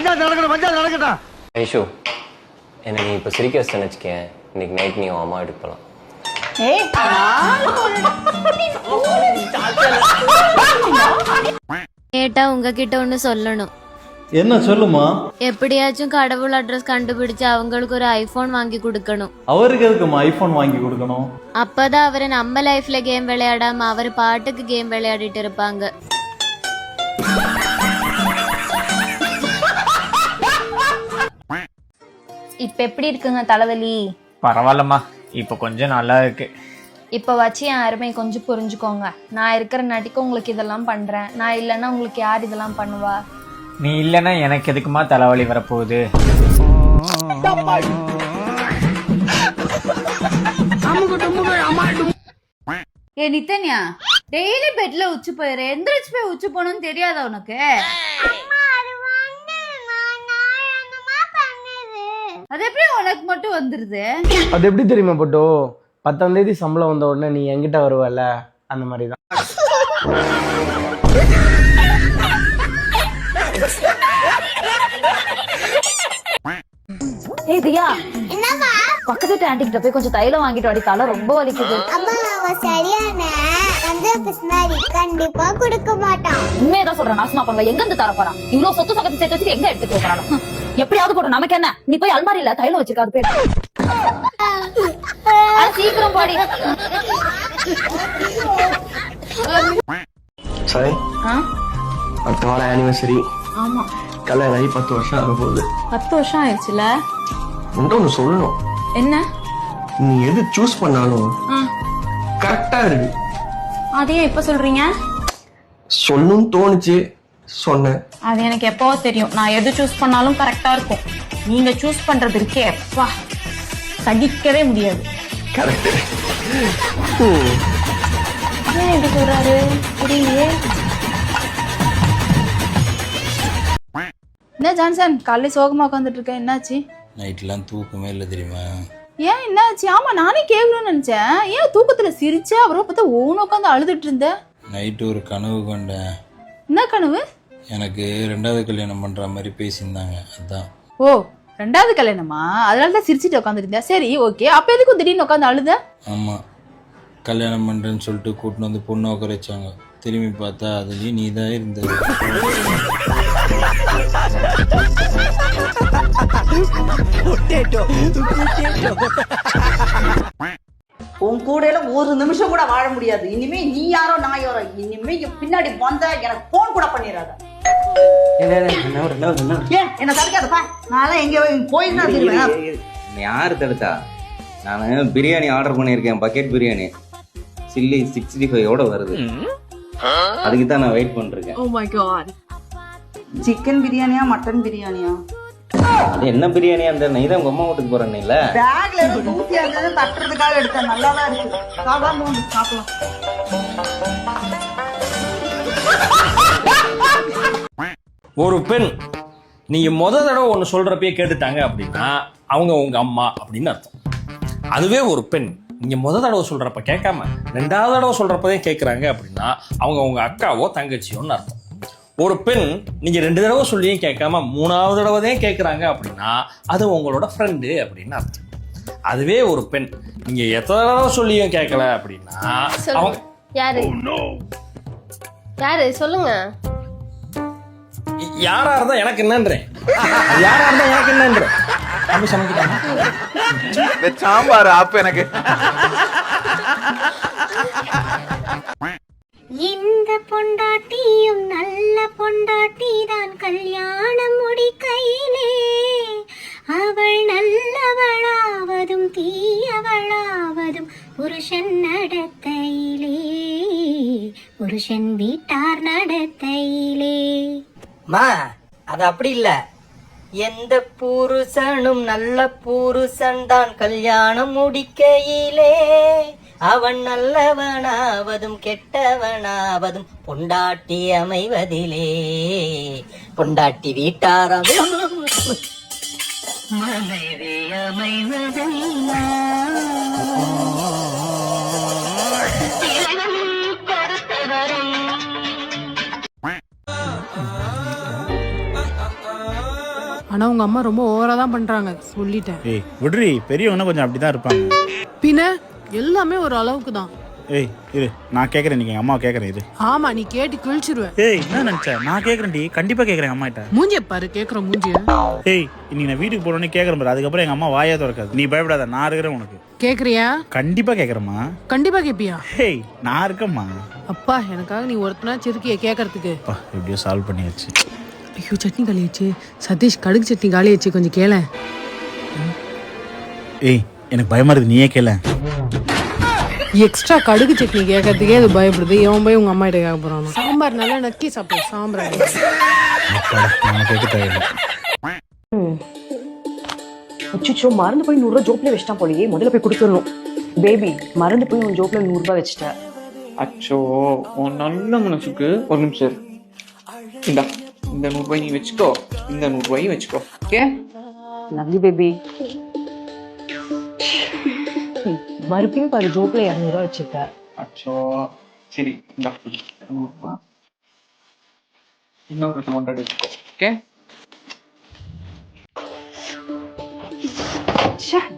பஞ்சாயத்து நடக்கணும் பஞ்சாயத்து நடக்கட்டும். ஐஷு என்னை நீ இப்போ சிரிக்க வச்சுட்டேன்னு வச்சுக்கேன். இன்னைக்கு நைட் நீ உன் அம்மா வீட்டுக்கு போகலாம் கேட்டா உங்ககிட்ட சொல்லணும். என்ன சொல்லுமா? எப்படியாச்சும் கடவுள் அட்ரஸ் கண்டுபிடிச்சு அவங்களுக்கு ஒரு ஐபோன் வாங்கி கொடுக்கணும். அவருக்கு எதுக்குமா ஐபோன் வாங்கி கொடுக்கணும்? அப்பதான் அவரு நம்ம லைஃப்ல கேம் விளையாடாம அவர் பாட்டுக்கு கேம் விளையாடிட்டு இருப்பாங்க. இப்ப எப்படி இருக்குங்க தலைவலி? பரவாயில்லம்மா. இப்போ கொஞ்சம் நல்லா இருக்கு. இப்ப வச்சு என் அருமை கொஞ்சம் புரிஞ்சுக்கோங்க. நான் இருக்கிற நாட்டிக்கு உங்களுக்கு இதெல்லாம் பண்றேன். நான் இல்லைன்னா உங்களுக்கு யார் இதெல்லாம் பண்ணுவா? நீ இல்லைன்னா எனக்கு எதுக்குமா தலைவலி வரப்போகுது? ஏ நித்தன்யா டெய்லி பெட்ல உச்சி போயிரு. எந்திரிச்சு போய் உச்சி போகணும்னு தெரியாதா உனக்கு? அது எப்படி உனக்கு மட்டும் வந்துருது? அது எப்படி தெரியுமா பட்டோ? பத்தாம் தேதி சம்பளம் வந்த உடனே நீ என்கிட்ட வருவல அந்த மாதிரி தான் ஏய் தியா. பக்கத்து வீட்டு ஆண்டி கிட்ட போய் கொஞ்சம் தைலம் வாங்கிட்டு வாடி. தலை ரொம்ப வலிக்குது. அம்மா அவன் சரியான அந்த பிஸ்னாரி கண்டிப்பா கொடுக்க மாட்டான். உண்மையதான் சொல்றேன் நாசமா பண்ணுவ. எங்க இருந்து தர போறான் இவ்வளவு சொத்து சகத்து சேர்த்து வச்சுட்டு எங்க எடுத்துட்டு போறான்? எப்படியாவது போடும் நமக்கு என்ன? நீ போய் அல்மாரியில தைலம் வச்சிருக்காது அட, சீக்கிரம் பாடி. சரி? அடுத்த வாரம் ஆனிவர்சரி ஆமா. கல்யாணம் ஆகி பத்து வருஷம் ஆக போகுது. பத்து வருஷம் ஆயிடுச்சுல? உன்ட்ட ஒன்று சொல்லணும். என்ன? நீ எது சூஸ் பண்ணாலும். கரெக்டா இருக்கு. அதையே எப்ப சொல்றீங்க? சொல்லணும்னு தோணுச்சு. சொன்னேன். அது எனக்கு எப்பவோ தெரியும். நான் எது சூஸ் பண்ணாலும் கரெக்டா இருக்கும். நீங்க சூஸ் பண்றது இருக்கே எப்பா சகிக்கவே முடியாது. கரெக்ட் ஏன் இப்படி சொல்றாரு? புரியலையே. என்ன ஜான்சன் காலையில சோகமா உட்காந்துட்டு இருக்கேன் என்னாச்சு? நைட்லாம் தூக்கமே இல்லை தெரியுமா? ஏன் என்னாச்சு? ஆமா நானே கேட்கணும்னு நினைச்சேன். ஏன் தூக்கத்துல சிரிச்ச அப்புறம் பார்த்தா ஓன உட்காந்து அழுதுட்டு இருந்த? நைட்டு ஒரு கனவு கண்டேன். என்ன கனவு? எனக்கு ரெண்டாவது கல்யாணம் பண்ணுற மாதிரி பேசியிருந்தாங்க அதான். ஓ ரெண்டாவது கல்யாணமா? அதனால தான் சிரிச்சிட்டு உட்காந்துருந்தேன் சரி ஓகே. அப்ப எதுக்கும் திடீர்னு உட்காந்து அழுத? ஆமாம் கல்யாணம் பண்ணுறேன்னு சொல்லிட்டு கூட்டின்னு வந்து பொண்ணு உட்கார வச்சாங்க. திரும்பி பார்த்தா அதுலேயும் நீ தான் இருந்தது உன் கூட ஒரு நிமிஷம் கூட வாழ முடியாது. இனிமே நீ யாரோ நான் யாரோ? இனிமே பின்னாடி வந்த எனக்கு போன் கூட பண்ணிடாத. என்ன தடுக்காதப்பா. நான் எங்க போயிருந்தா தெரியுவேன் யார் தடுத்தா? நான் பிரியாணி ஆர்டர் பண்ணியிருக்கேன் பக்கெட் பிரியாணி. சில்லி சிக்ஸ்டி ஃபைவோட வருது. அதுக்கு தான் நான் வெயிட் பண்ணிருக்கேன். சிக்கன் பிரியாணியா மட்டன் பிரியாணியா? அது என்ன பிரியாணி அந்த நீ தான் உங்க வீட்டுக்கு போறேன் இல்ல? பேக்ல இருந்து ஊத்தியா இருந்தது தட்டுறதுக்காக எடுத்தேன். நல்லா தான் இருக்கு. சாப்பிடாம வந்து சாப்பிடலாம். ஒரு பெண் நீங்க முத தடவை ஒன்று சொல்றப்பயே கேட்டுட்டாங்க அப்படின்னா அவங்க உங்க அம்மா அப்படின்னு அர்த்தம். அதுவே ஒரு பெண் நீங்க முத தடவை சொல்றப்ப கேட்காம ரெண்டாவது தடவை சொல்றப்பதே கேட்குறாங்க அப்படின்னா அவங்க உங்க அக்காவோ தங்கச்சியோன்னு அர்த்தம். ஒரு பெண் நீங்க ரெண்டு தடவை சொல்லியும் கேட்காம மூணாவது தடவை தான் கேட்குறாங்க அப்படின்னா அது உங்களோட ஃப்ரெண்டு அப்படின்னு அர்த்தம். அதுவே ஒரு பெண் நீங்க எத்தனை தடவை சொல்லியும் கேட்கல அப்படின்னா அவங்க யாரு? யாரு? சொல்லுங்க. யாரா இருந்தா எனக்கு என்னன்றேன் யாரா இருந்தா எனக்கு என்னன்றேன் அப்படி சமைக்கிட்டாங்க சாம்பார் அப்ப எனக்கு. இந்த பொண்டாட்டியும் நல்ல பொண்டாட்டி தான் கல்யாணம் முடிக்கையிலே அவள் நல்லவளாவதும் தீயவளாவதும் புருஷன் நடத்தையிலே புருஷன் நடத்தையிலே மா அது அப்படி இல்ல. எந்த புருஷனும் நல்ல புருஷன் தான் கல்யாணம் முடிக்கையிலே. அவன் நல்லவனாவதும் கெட்டவனாவதும் பொண்டாட்டி அமைவதிலே. பொண்டாட்டி வீட்டாரம். மனைவி அமைவதில்லை. ஆனா உங்க அம்மா ரொம்ப ஓவரா தான் பண்றாங்க. சொல்லிட்டேன். ஏய் விடுறி பெரியவங்கன்னா கொஞ்சம் அப்படிதான் இருப்பாங்க. பின்ன எல்லாமே ஒரு அளவுக்கு தான். ஏய் இரு நான் கேட்குறேன் நீங்க எங்கள் அம்மா கேட்குறேன் இது ஆமா நீ கேட்டு கிழிச்சிருவ ஏய் என்ன நினச்ச? நான் கேட்குறேன்டி கண்டிப்பாக கேட்குறேன் அம்மா கிட்ட மூஞ்சிய பாரு கேக்குற மூஞ்சிய. ஏய் இன்னைக்கு நான் வீட்டுக்கு போனோடனே கேட்குறேன் பாரு அதுக்கப்புறம் எங்கள் அம்மா வாயே திறக்காது. நீ பயப்படாத நான் இருக்கிறேன் உனக்கு. கேக்குறியா? கண்டிப்பாக கேட்குறேம்மா கண்டிப்பா கேப்பியா? ஏய் நான் இருக்கேம்மா. அப்பா எனக்காக நீ ஒருத்தனா சிரிக்கிய கேக்குறதுக்கு. எப்படியோ சால்வ் பண்ணியாச்சு. ஐயோ சட்னி காலியாச்சு சதீஷ் கடுகு சட்னி காலியாச்சு கொஞ்சம் கேள. ஏய் எனக்கு பயமா இருக்கு நீயே கேள. எக்ஸ்ட்ரா கடுகு சட்னி கேட்கறதுக்கே அது பயப்படுது. இவன் போய் உங்க அம்மா கிட்ட கேட்க போறான்? சாம்பார் நல்லா நக்கி சாப்பிடு. சாம்பார் அச்சுச்சோ மறந்து போய் நூறுரூவா ஜோப்ல வச்சிட்டான் போலயே. முதல்ல போய் கொடுத்துடணும் பேபி மறந்து போய் உன் ஜோப்ல நூறுரூவா வச்சுட்டேன் அச்சோ உன் நல்ல மனசுக்கு ஒரு நிமிஷம். இந்தா இந்த நூறுபாய் நீ வச்சுக்கோ இந்த நூறுபாயும் வச்சுக்கோ ஓகே லவ்லி பேபி மறுபடியும் பாரு ஜோப்ல இரநூறுவா வச்சிருக்க அச்சோ சரி இந்தா நூறுபா இன்னொரு டூ ஹண்ட்ரட் வச்சுக்கோ ஓகே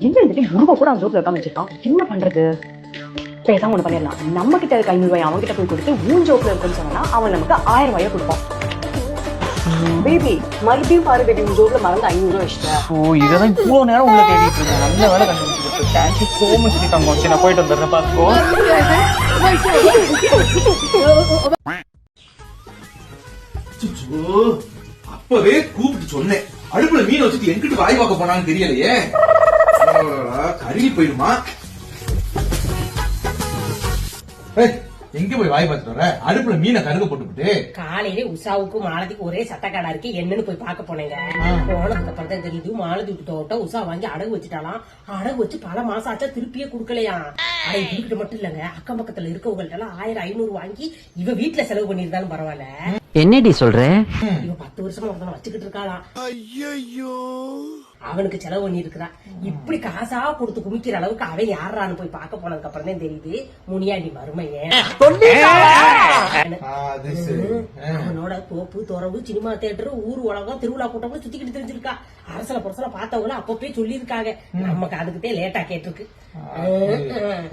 என்ன இந்த கூட அவன் ஜோப்ல வைக்காம வச்சிருக்கான் என்ன பண்றது பேசாம பண்ணிடலாம் நம்ம கிட்ட இருக்க ஐநூறு ரூபாய் அவன் கிட்ட போய் கொடுத்து ஊன் ஜோப்ல இருக்குன்னு சொன்னா அவன் நமக்கு ஆயிரம் ரூபாயை கொடுப்பான் பேபி மறுபடியும் பாரு பேபி மறந்து ஐநூறு ரூபாய் வச்சிட்டேன். ஓ இதெல்லாம் நேரம் உள்ள தேடிட்டு இருக்கேன் நல்ல வேலை கண்டுபிடிச்சிருக்கு தேங்க்யூ ஸோ மச் நீ தங்கம் சரி நான் போயிட்டு வந்துடுறேன். பார்த்துக்கோ அப்பவே கூப்பிட்டு சொன்னேன். அடுப்புல மீன் வச்சுட்டு எங்கிட்டு வாய் பார்க்க போனான்னு தெரியலையே. கருகி போயிடுமா எங்க போய் வாய் பார்த்துட்டு வர? அடுப்புல மீனை கருக போட்டுவிட்டு காலையில உஷாவுக்கும் மாலதிக்கும் ஒரே சட்டக்காடா இருக்கு. என்னன்னு போய் பார்க்க போனேங்க. போனதுக்கு அப்புறம் தான் தெரியுது மாலதி விட்டு உஷா வாங்கி அடகு வச்சுட்டாலாம் அடகு வச்சு பல மாசம் ஆச்சா திருப்பியே கொடுக்கலையா? அட இதுக்கிட்ட மட்டும் இல்லங்க. அக்கம் பக்கத்துல இருக்கவங்கள்ட்ட எல்லாம் ஆயிரம் ஐநூறு வாங்கி இவ வீட்டுல செலவு பண்ணிருந்தாலும் பரவாயில்ல. என்னடி சொல்ற? இவ பத்து வருஷமா ஒருத்தனை வச்சுக்கிட்டு இருக்காளாம். அவனுக்கு செலவு பண்ணி இருக்கிறா இப்படி காசா கொடுத்து குமிக்கிற அளவுக்கு அவன் யாரான்னு போய் பார்க்க போனதுக்கு அப்புறம் தான் தெரியுது முனியாண்டி மருமையன் அவனோட தோப்பு துறவு சினிமா தியேட்டர் ஊர் உலகம் திருவிழா கூட்டம் சுத்திக்கிட்டு தெரிஞ்சிருக்கா. அரசல புரசல பார்த்தவங்களும் அப்பப்பே சொல்லியிருக்காங்க. நமக்கு அதுக்கிட்டே லேட்டா கேட்டிருக்கு.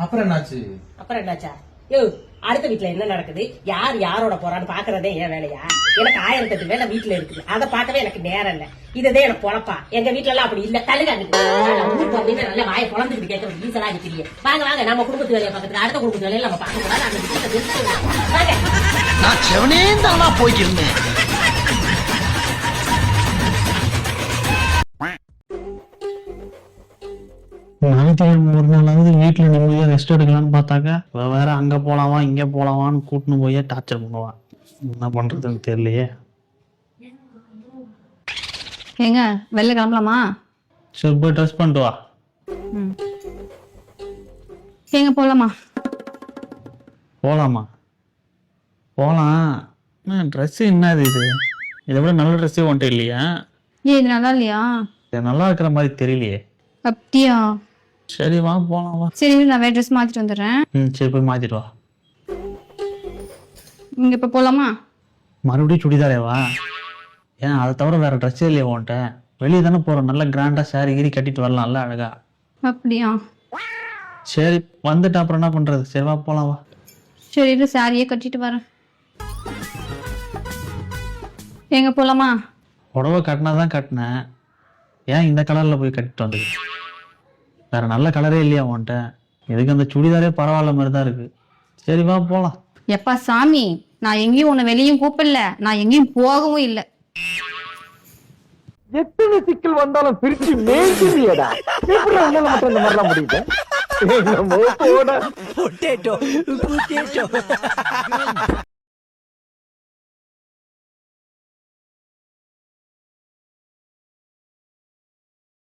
அப்புறம் என்னாச்சு? அப்புறம் என்னாச்சா? யோ அடுத்த வீட்டுல என்ன நடக்குது? யார் யாரோட போறான்னு பாக்குறதே என் வேலையா? எனக்கு ஆயிரத்தி எட்டு வேலை வீட்டுல இருக்குது. அதை பார்க்கவே எனக்கு நேரம் இல்ல. இதுதான் எனக்கு பொழப்பா. எங்க வீட்ல எல்லாம் அப்படி இல்ல. தள்ளுங்க ஊருக்கு நல்ல வாய குழந்தைக்கு கேட்கறது ஈசலா நிக்கிறீங்க வாங்க வாங்க நம்ம குடும்பத்து வேலையை பக்கத்துல அடுத்த குடும்பத்து வேலையில நம்ம பார்க்க கூடாது அந்த நான் செவனே போய்க்கிருந்தேன். ஞாயிற்றுக்கிழமை ஒரு நாளாவது வீட்டில் நிம்மதியாக ரெஸ்ட் எடுக்கலாம்னு பார்த்தாக்கா வேற அங்கே போலாமா இங்கே போலாமான்னு கூட்டின்னு போய் டார்ச்சர் பண்ணுவான். என்ன பண்ணுறதுன்னு தெரியலையே. ஏங்க வெளில கிளம்பலாமா? சரி போய் ட்ரெஸ் பண்ணிட்டு வா. ஏங்க போகலாமா போகலாம் என்ன ட்ரெஸ்ஸு என்னது இது? இதை விட நல்ல ட்ரெஸ்ஸே வந்துட்டு இல்லையா? ஏன் இது நல்லா இல்லையா? இது நல்லா இருக்கிற மாதிரி தெரியலையே. அப்படியா? சரி வா போகலாம் வா. சரி இரு, நான் வேற ட்ரெஸ் மாத்திட்டு வந்துடுறேன். ம் சரி போய் மாற்றிட்டு வா. நீங்க இப்ப போலாமா? மறுபடியும் சுடிதாரே வா. ஏன் அதை தவிர வேற ட்ரெஸ்ஸே இல்லையா உன்கிட்ட. வெளியே தானே போகிறோம் நல்லா கிராண்டாக சாரி கீரி கட்டிட்டு வரலாம்ல அழகா. அப்படியா? சரி வந்துட்டு அப்புறம் என்ன பண்ணுறது சரி வா போகலாம் வா. சரி இரு சாரியே கட்டிட்டு வரேன். எங்க போலாமா? புடவை கட்டினா தான் கட்டினேன். ஏன் இந்த கலரில் போய் கட்டிட்டு வந்தது? வேற நல்ல கலரே இல்லையா உன்கிட்ட? எதுக்கு அந்த சுடிதாரே பரவாயில்ல மாதிரி தான் இருக்கு. சரி வா போகலாம் எப்பா சாமி நான் எங்கேயும் உன்னை வெளியும் கூப்பிடல. நான் எங்கேயும் போகவும் இல்லை. எத்தனை சிக்கல் வந்தாலும் பிரிச்சு மேய்ச்சியடா எப்படி உன்னால மட்டும் இந்த மாதிரிலாம் முடியுது? என்னமோ போட